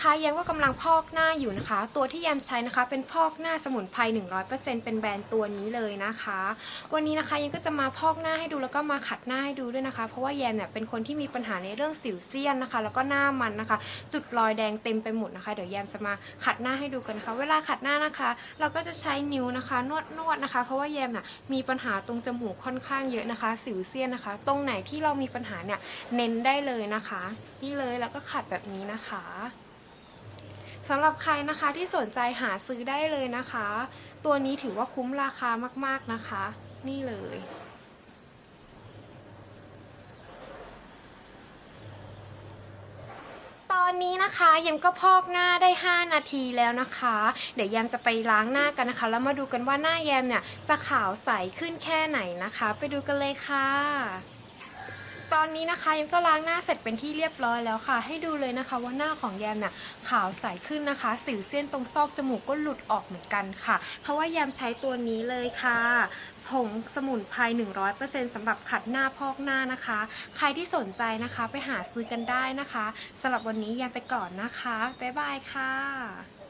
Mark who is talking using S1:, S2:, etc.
S1: นะคะแยมก็กำลังพอกหน้าอยู่นะคะ ตัวที่แยมใช้นะคะ เป็นพอกหน้าสมุนไพร100%เป็นแบรนด์ตัวนี้เลยนะคะ วันนี้นะคะแยมก็จะมาพอกหน้าให้ดูแล้วก็มาขัดหน้าให้ดูด้วยนะคะ เพราะว่าแยมเนี่ยเป็นคนที่มีปัญหาในเรื่องสิวเซียนนะคะ แล้วก็หน้ามันนะคะ จุดรอยแดงเต็มไปหมดนะคะ เดี๋ยวแยมจะมาขัดหน้าให้ดูกันนะคะ เวลาขัดหน้านะคะ เราก็จะใช้นิ้วนะคะ นวดนวดนะคะ เพราะว่าแยมน่ะมีปัญหาตรงจมูกค่อนข้างเยอะนะคะ สิวเซียนนะคะ ตรงไหนที่เรามีปัญหาเนี่ยเน้นได้เลยนะคะ นี่เลยแล้วก็ขัดแบบนี้นะคะ สำหรับใครนะคะที่สนใจหาซื้อได้เลยนะคะ ตัวนี้ถือว่าคุ้มราคามากๆนะคะ นี่เลย ตอนนี้นะคะยมก็พอกหน้าได้ 5 นาทีแล้วนะคะ เดี๋ยวยมจะไปล้างหน้ากันนะคะ แล้วมาดูกันว่าหน้าแยมเนี่ยจะขาวใสขึ้นแค่ไหนนะคะ ไปดูกันเลยค่ะ ตอนนี้นะคะยมก็ล้างหน้าเสร็จเป็นที่เรียบร้อยแล้วค่ะ ให้ดูเลยนะคะว่าหน้าของแยมเนี่ยขาวใสขึ้นนะคะ สิวเส้นตรงซอกจมูกก็หลุดออกเหมือนกันค่ะ เพราะว่าแยมใช้ตัวนี้เลยค่ะผงสมุนไพร 100%สำหรับขัดหน้าพอกหน้านะคะ ใครที่สนใจนะคะไปหาซื้อกันได้นะคะสำหรับวันนี้แยมไปก่อนนะคะ บ๊ายบายค่ะ